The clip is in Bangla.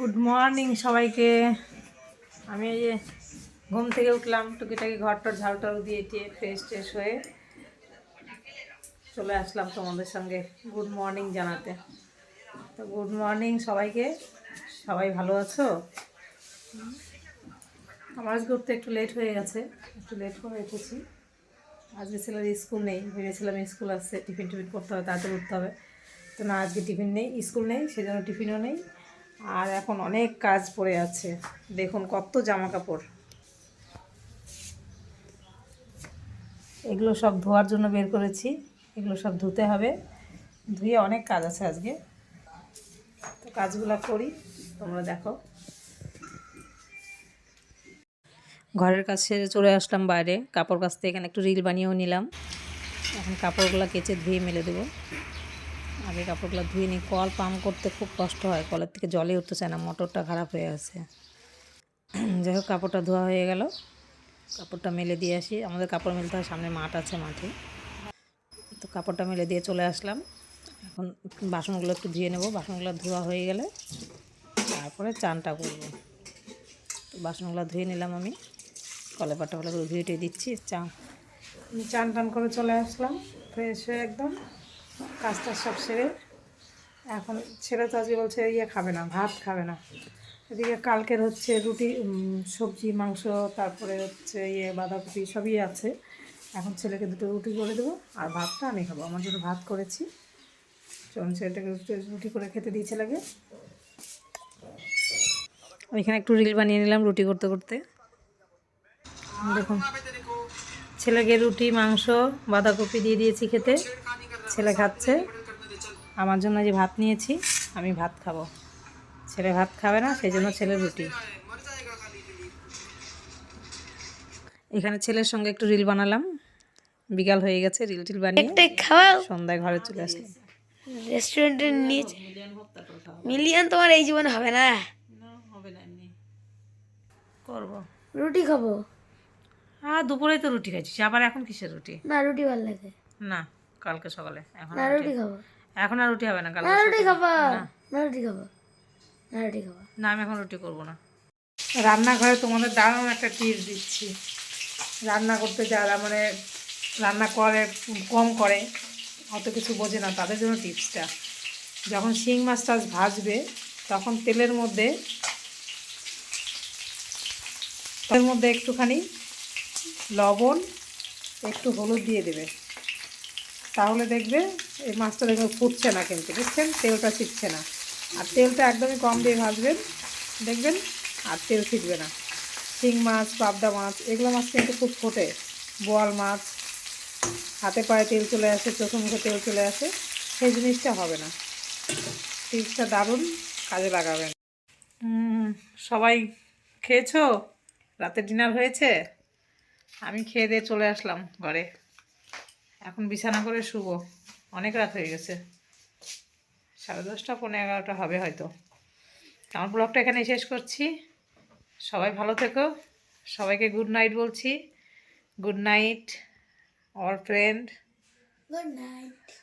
গুড মর্নিং সবাইকে। আমি এই যে ঘুম থেকে উঠলাম, টুকিটাকি ঘরটার ঝাড়ু দিয়ে টিয়ে ফ্রেশ ট্রেশ হয়ে চলে আসলাম তোমাদের সঙ্গে গুড মর্নিং জানাতে। তো গুড মর্নিং সবাইকে। সবাই ভালো আছো? আমার আজকে উঠতে একটু লেট হয়ে গেছে, একটু লেট করে উঠেছি। আজকে ছেলের স্কুল নেই, ভেবেছিলাম স্কুল আসছে টিফিন টিফিন করতে হবে, তাড়াতাড়ি উঠতে হবে। তো না, আজকে টিফিন নেই স্কুল নেই, সেজন্য টিফিনও নেই। আর এখন অনেক কাজ পড়ে আছে। দেখুন কত জামা কাপড় এগুলো সব ধোয়ার জন্য বের করেছি। এগুলো সব ধুতে হবে। ধুয়ে অনেক কাজ আছে আজকে। তো কাজগুলো করি, তোমরা দেখো। ঘরের কাজ সেরে চলে আসলাম বাইরে। কাপড় কাচতে এখানে একটু রিল বানিয়েও নিলাম। এখন কাপড়গুলো কেচে ধুয়ে মেলে দেবো। আগে কাপড়গুলো ধুয়ে নিই। কল পাম্প করতে খুব কষ্ট হয়। কলের থেকে জলে উঠতে চায় না, মোটরটা খারাপ হয়ে আছে। যাই হোক, কাপড়টা ধোয়া হয়ে গেল। কাপড়টা মেলে দিয়ে আসি। আমাদের কাপড় মেলতে হয়, সামনে মাঠ আছে মাঠে। তো কাপড়টা মেলে দিয়ে চলে আসলাম। এখন বাসনগুলো একটু ধুয়ে নেব। বাসনগুলো ধোয়া হয়ে গেলে তারপরে চানটা করব। তো বাসনগুলো ধুয়ে নিলাম আমি। কলে পাটা ভালো করে ধুয়ে দিচ্ছি। চা চান টান করে চলে আসলাম, ফ্রেশ হয়ে একদম। কাজটা সব সেরে এখন ছেলে তো আজকে বলছে ইয়ে খাবে না, ভাত খাবে না। এদিকে কালকের হচ্ছে রুটি সবজি, মাংস, তারপরে হচ্ছে ইয়ে বাঁধাকপি সবই আছে। এখন ছেলেকে দুটো রুটি করে দেবো, আর ভাতটা আমি খাব। আমার জন্য ভাত করেছি। চলুন ছেলেটাকে রুটি করে খেতে দিই ছেলেকে। এখানে একটু রিল বানিয়ে নিলাম রুটি করতে করতে। দেখুন, ছেলেকে রুটি, মাংস, বাঁধাকপি দিয়ে দিয়েছি খেতে। ছেলে খাচ্ছে। আমার জন্য যে ভাত নিয়েছি আমি ভাত খাব। ছেলে ভাত খাবে না সেই জন্য ছেলে রুটি। এখানে ছেলের সঙ্গে একটু রিল বানালাম। বিকাল হয়ে গেছে রিল টিল বানিয়ে খাওয়াও। সন্ধ্যায় ঘরে চলে আসলাম। রেস্টুরেন্টের নিচে মিলিয়ন তোমার এই জীবনে হবে না? হবে না এমনি। করব। রুটি খাব? হ্যাঁ দুপুরেই তো রুটি খাইছিস আবার এখন কিসের রুটি? না রুটি ভালো লাগে। না। কালকে সকালে। এখন না আর রুটি খাব। এখন আর রুটি হবে না কালকে না রুটি খাব। না। রুটি খাব। না রুটি খাব। না আমি এখন রুটি করব না। রান্নাঘরে তোমাদের দারুণ একটা টিপস দিচ্ছি। রান্না করতে যারা মানে রান্না করে কম করে অত কিছু বোঝে না তাদের জন্য টিপসটা যখন শিং মাছ টাছ ভাজবে তখন তেলের মধ্যে তেলের মধ্যে একটুখানি লবণ একটু হলুদ দিয়ে দেবে। তাহলে দেখবে এই মাছটা দেখবে ফুটছে না কিন্তু, বুঝছেন? তেলটা ছিটছে না। আর তেলটা একদমই কম দিয়ে ভাজবেন, দেখবেন? আর তেল ছিটবে না। শিং মাছ, পাবদা মাছ, এগুলো মাছ কিন্তু খুব ফোটে। বোয়াল মাছ, হাতে পায়ে তেল চলে আসে, চোখে মুখে তেল চলে আসে, সেই জিনিসটা হবে না। টিপসটা দারুণ, কাজে লাগাবেন। সবাই খেয়েছো? রাতে ডিনার হয়েছে? আমি খেয়ে দিয়ে চলে আসলাম ঘরে। এখন বিছানা করে শুব। অনেক রাত হয়ে গেছে। সাড়ে দশটা পনেরো এগারোটা হবে হয়তো। আমার ব্লগটা এখানে শেষ করছি। সবাই ভালো থেকো। সবাইকে গুড নাইট বলছি। Good night, all friend. Good night.